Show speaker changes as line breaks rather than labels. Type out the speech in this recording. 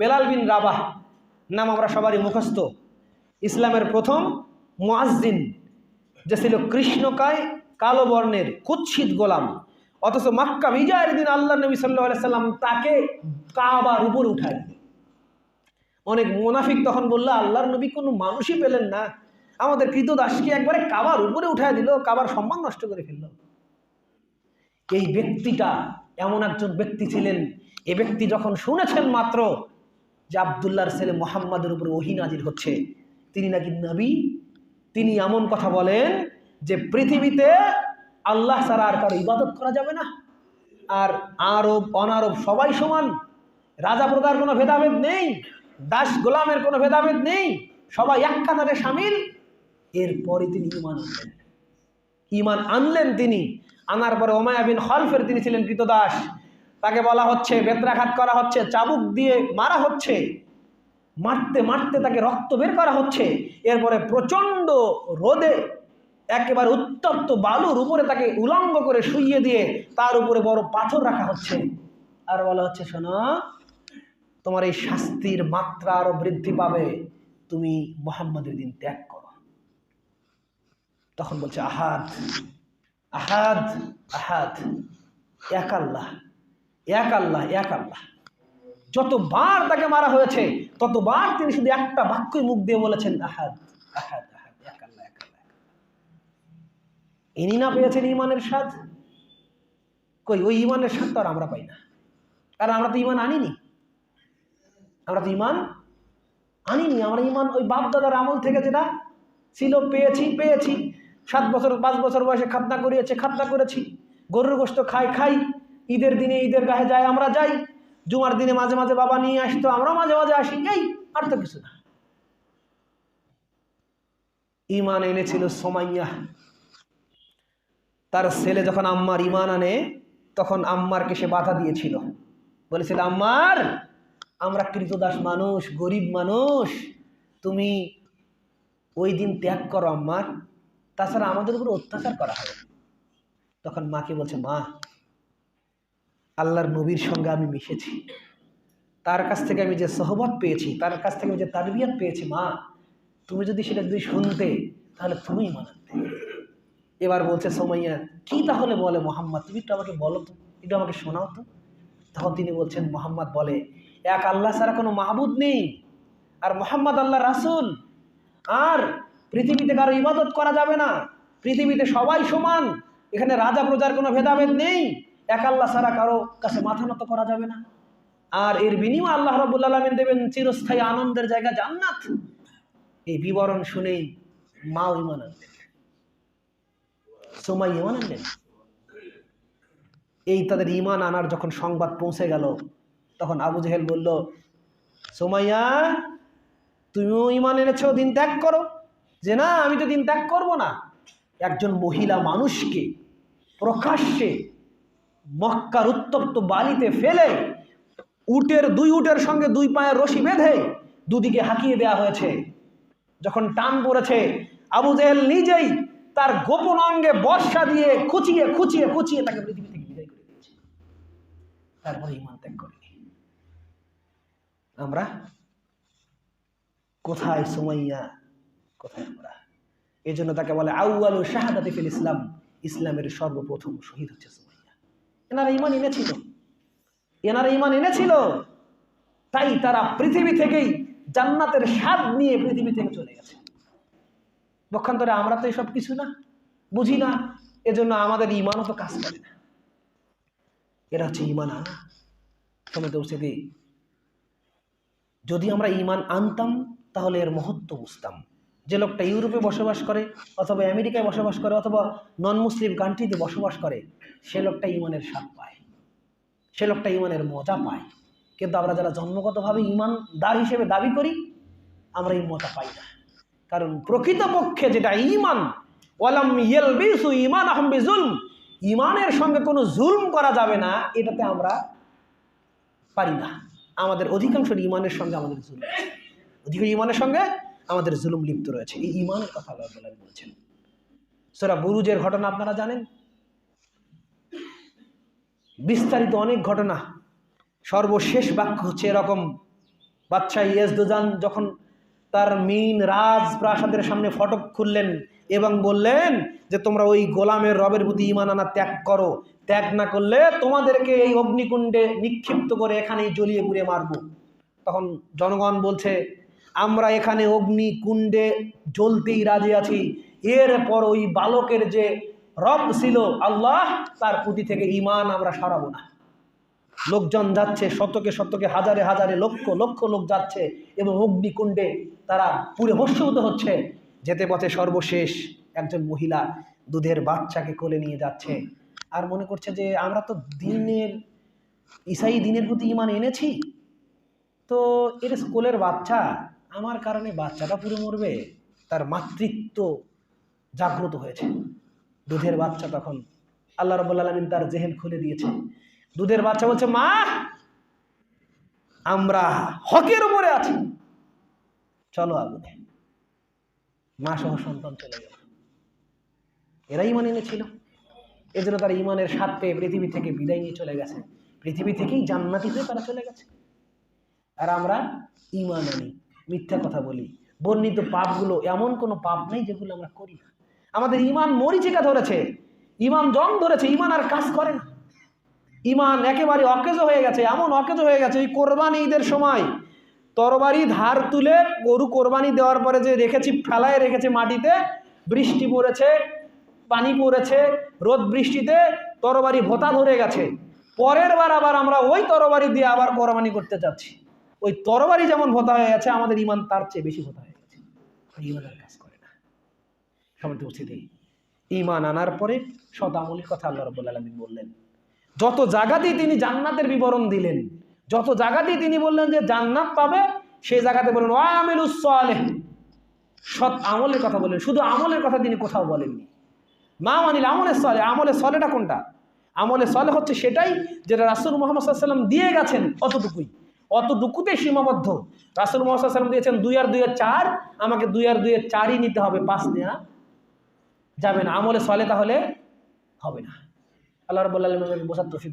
বেলাল বিন রাবাহ নাম আমরা সবারই মুখস্থ। ইসলামের প্রথম মুয়াজ্জিন, যে ছিল কৃষ্ণকায় কালো বর্ণের কুৎসিত গোলাম। অথচ মাক্কা বিজয়ের দিন আল্লাহ নবী সাল্লাহ সাল্লাম তাকে কাবার উপরে উঠায়। অনেক মোনাফিক তখন বলল, আল্লাহর নবী কোনো মানুষই পেলেন না। আমাদের কৃতদাসকে একবারে কাবার উপরে উঠায় দিল, কাবার সম্মান নষ্ট করে ফেলল। এই ব্যক্তিটা এমন একজন ব্যক্তি ছিলেন। এ ব্যক্তি যখন শুনেছেন মাত্র যে আবদুল্লাহর ছেলে মোহাম্মদের উপরে ওহি নাজির হচ্ছে। তিনি নাকি নবী? তিনি এমন কথা বলেন যে পৃথিবীতে আল্লাহ ছাড়া আর কারও ইবাদত করা যাবে না। আর আরব, অনারব সবাই সমান। রাজা প্রদার কোনো ভেদাভেদ নেই। দাস গোলামের কোনো ভেদাভেদ নেই। সবাই এক কাতারে সামিল। এরপরে তিনি ইমান আনলেন। ইমান আনলেন তিনি। আনার পরে ওমায়া বিন তিনি ছিলেন কৃতদাস। তাকে বলা হচ্ছে বেত্রাঘাত করা হচ্ছে, চাবুক দিয়ে মারা হচ্ছে, মারতে মারতে তাকে রক্ত বের করা হচ্ছে। এরপরে প্রচণ্ড রোদে একেবারে উত্তপ্ত বালুর উপরে তাকে উলঙ্গ করে শুইয়ে দিয়ে তার উপরে বড় পাথর রাখা হচ্ছে। আর বলা হচ্ছে, শোনো, তোমার এই শাস্তির মাত্রা আরও বৃদ্ধি পাবে। তুমি মোহাম্মদের দিন ত্যাগ করো। তখন বলছে, আহাদ আহাদ আহাদ, এক আল্লাহ। এক আল্লাহ এক আল্লাহ। যতবার তাকে মারা হয়েছে, ততবার তিনি শুধু একটা বাক্যই মুখ দিয়ে বলেছেন, আহাদ আহাদ ইনি না পেয়েছেন ইমানের স্বাদ? কই, ওই ইমানের স্বাদ তো আর আমরা পাই না। কারণ আমরা তো ইমান আনিনি। আমরা তো ইমান আনিনি। আমরা ইমান ওই বাপ দাদার আমল থেকে যেটা ছিল, পেয়েছি পেয়েছি। সাত বছর, পাঁচ বছর বয়সে খাতনা করিয়েছে, খাতনা করেছি। গরুর গোস্ত খাই খাই। ঈদের দিনে ঈদের গায়ে যাই আমরা যাই। জুমার দিনে মাঝে মাঝে বাবা নিয়ে আসতো, আমরা মাঝে মাঝে আসি এই আর তো কিছু না। ইমান এনেছিল সোমাইয়া। তার ছেলে যখন আম্মার ইমান আনে, তখন আম্মারকে সে বাধা দিয়েছিল। বলেছিল, আম্মার, আমরা কৃতদাস মানুষ, গরিব মানুষ। তুমি ওই দিন ত্যাগ করো, আম্মার। তাছাড়া আমাদের উপর অত্যাচার করা হবে তখন মাকে বলছে, মা আল্লাহর নবীর সঙ্গে আমি মিশেছি। তার কাছ থেকে আমি যে সহবত পেয়েছি, তার কাছ থেকে আমি যে তারবিয়াত পেয়েছি, মা, তুমি যদি সেটা যদি শুনতে, তাহলে তুমি মানাতে এবার বলছে সোমাইয়া, কি তাহলে বলে মোহাম্মদ? তুমি একটু আমাকে বলো তো, একটু আমাকে শোনাও তো। তখন তিনি বলছেন, মোহাম্মদ বলে, এক আল্লাহ ছাড়া কোনো মাহবুদ নেই। আর মোহাম্মদ আল্লাহ রাসুল। আর পৃথিবীতে কারও ইবাদত করা যাবে না। পৃথিবীতে সবাই সমান। এখানে রাজা প্রজার কোনো ভেদাভেদ নেই। এক আল্লাহ ছাড়া কারও কাছে মাথা নত করা যাবে না। আর এর বিনিময় আল্লাহ রবুল আলমিন দেবেন চিরস্থায়ী আনন্দের জায়গা জান্নাত। এই বিবরণ শুনেই মাও ইমান আনলেন সোমাই ইমান আনলেন এই তাদের ইমান আনার যখন সংবাদ পৌঁছে গেল, তখন আবু জেহেল বলল, সোমাইয়া, তুমিও ইমান এনেছো, দিন ত্যাগ করো। যে না, আমি তো দিন ত্যাগ করব না। একজন মহিলা মানুষকে, প্রকাশ্যে মক্কার উত্তপ্ত বালিতে ফেলে উটের, দুই উটের সঙ্গে দুই পায়ের রশি বেঁধে দুদিকে হাঁকিয়ে দেওয়া হয়েছে। যখন টান পড়েছে, আবু জেহেল নিজেই তার গোপন অঙ্গে বর্ষা দিয়ে খুচিয়ে খুচিয়ে খুচিয়ে তাকে পৃথিবী থেকে বিদায় করে দিয়েছে। তারপরে ইমান ত্যাগ করেনি। আমরা কোথায় সুমাইয়া? কোথায় আমরা? এই জন্য তাকে বলে আউআলু শাহাদাতে ফিল ইসলাম। ইসলামের সর্বপ্রথম শহীদ হচ্ছে সুমাইয়া। এনারা ইমান এনেছিল। এনারা ইমান এনেছিল, তাই তারা পৃথিবী থেকেই জান্নাতের স্বাদ নিয়ে পৃথিবী থেকে চলে গেছে। পক্ষান্তরে আমরা তো এসব কিছু না, বুঝি না, এজন্য আমাদের ইমানও তো কাজ করে না। এরা হচ্ছে ইমান আনা। সময় উপস্থিতি যদি আমরা ইমান আনতাম, তাহলে এর মহত্ব বুঝতাম। যে লোকটা ইউরোপে বসবাস করে, অথবা আমেরিকায় বসবাস করে, অথবা নন মুসলিম কান্ট্রিতে বসবাস করে সে লোকটা ইমানের স্বাদ পায়। সে লোকটা ইমানের মজা পায়। কিন্তু আমরা যারা জন্মগতভাবে ইমানদার হিসেবে দাবি করি, আমরা এই মজা পাই না। কারণ প্রকৃতপক্ষে যেটা ইমান ওয়ালাম ইয়েলবিসু ইমান আহম্বি জুলম ইমানের সঙ্গে কোনো জুলম করা যাবে না, এটাতে আমরা পারি না। আমাদের অধিকাংশ ইমানের সঙ্গে আমাদের জুলুম। অধিকাংশ ইমানের সঙ্গে আমাদের জুলুম লিপ্ত রয়েছে। এই ইমানের কথা আল্লাহ বলেছেন। সোরা বুরুজের ঘটনা আপনারা জানেন? বিস্তারিত অনেক ঘটনা। সর্বশেষ বাক্য হচ্ছে এরকম। বাদশাহ ইয়েজদুজান যখন তার মিন রাজ প্রাসাদের সামনে ফটক খুললেন এবং বললেন যে, তোমরা ওই গোলামের রবের প্রতি ইমান আনা ত্যাগ করো। ত্যাগ না করলে তোমাদেরকে এই অগ্নিকুণ্ডে নিক্ষিপ্ত করে এখানেই জ্বলিয়ে পুড়ে মারবো। তখন জনগণ বলছে, আমরা এখানে অগ্নিকুণ্ডে জ্বলতেই রাজি আছি। এরপর ওই বালকের যে রব ছিল আল্লাহ, তার প্রতি থেকে ইমান আমরা সরাবো না। লোকজন যাচ্ছে, শতকে শতকে, হাজারে হাজারে, লক্ষ লক্ষ লোক যাচ্ছে এবং অগ্নিকুণ্ডে তারা পুরে ভস্মীভূত হচ্ছে। যেতে পথে সর্বশেষ একজন মহিলা দুধের বাচ্চাকে কোলে নিয়ে যাচ্ছে। আর মনে করছে যে আমরা তো দিনের, ঈসাই দিনের প্রতি ইমান এনেছি। তো এর স্কুলের বাচ্চা, আমার কারণে বাচ্চাটা পুরো মরবে, তার মাতৃত্ব জাগ্রত হয়েছে। দুধের বাচ্চা তখন। আল্লাহ রবুল্লা আলমিন তার জেহেন খুলে দিয়েছে। দুধের বাচ্চা বলছে, মা, আমরা হকের উপরে আছি। চলো আগুনে। মা সহ সন্তান চলে গেল। এরা ইমান এনেছিল। এজন্য তারা ইমানের স্বাদ পেয়ে পৃথিবী থেকে বিদায় নিয়ে চলে গেছে। পৃথিবী থেকেই জান্নাতি হয়ে তারা চলে গেছে। আর আমরা ইমান আনি। মিথ্যা কথা বলি। বর্ণিত পাপগুলো এমন কোনো পাপ নেই যেগুলো আমরা করি না। আমাদের ইমান মরিচিকা ধরেছে। ইমান জং ধরেছে, ইমান আর কাজ করে না। ইমান একেবারে অকেজ হয়ে গেছে, এমন অকেজ হয়ে গেছে, এই কোরবানি ঈদের সময় তরবারি ধার তুলে গরু কোরবানি দেওয়ার পরে যে রেখেছি, ফেলায় রেখেছে মাটিতে, বৃষ্টি পড়েছে, পানি পড়েছে, রোদ বৃষ্টিতে তরবারি ভোতা ধরে গেছে। পরের বার আবার আমরা ওই তরবারি দিয়ে আবার কোরবানি করতে যাচ্ছি। ওই তরবারি যেমন ভোতা হয়ে গেছে, আমাদের ইমান তার চেয়ে বেশি ভোতা হয়ে গেছে। কাজ করে সমাজে উপস্থিতি ইমান আনার পরে সৎ আমলের কথা আল্লাহ রব্বুল আলমিন বললেন। যত জায়গাতেই তিনি জান্নাতের বিবরণ দিলেন, যত জায়গাতেই তিনি বললেন যে জান্নাত পাবে, সেই জায়গাতে বললেন, ওয়া আমিল উসালেহ সৎ আমলের কথা বললেন। শুধু আমলের কথা তিনি কোথাও বলেননি। মা মানিল আমলের সলে আমলের সলেটা কোনটা? আমলে সলে হচ্ছে সেটাই যেটা রাসুল মোহাম্মদ সাল্লাম দিয়ে গেছেন অতটুকুই। অতটুকুতে সীমাবদ্ধ। রাসুল মোহাম্মদ সাল্লাম দিয়েছেন দুই আর দুই আর চার। আমাকে দুই আর দুই আর চারই নিতে হবে, পাঁচ নেওয়া যাবে না। আমলে সলে তাহলে হবে না। আল্লাহ রবুল্লা আলমের বোঝার তফিক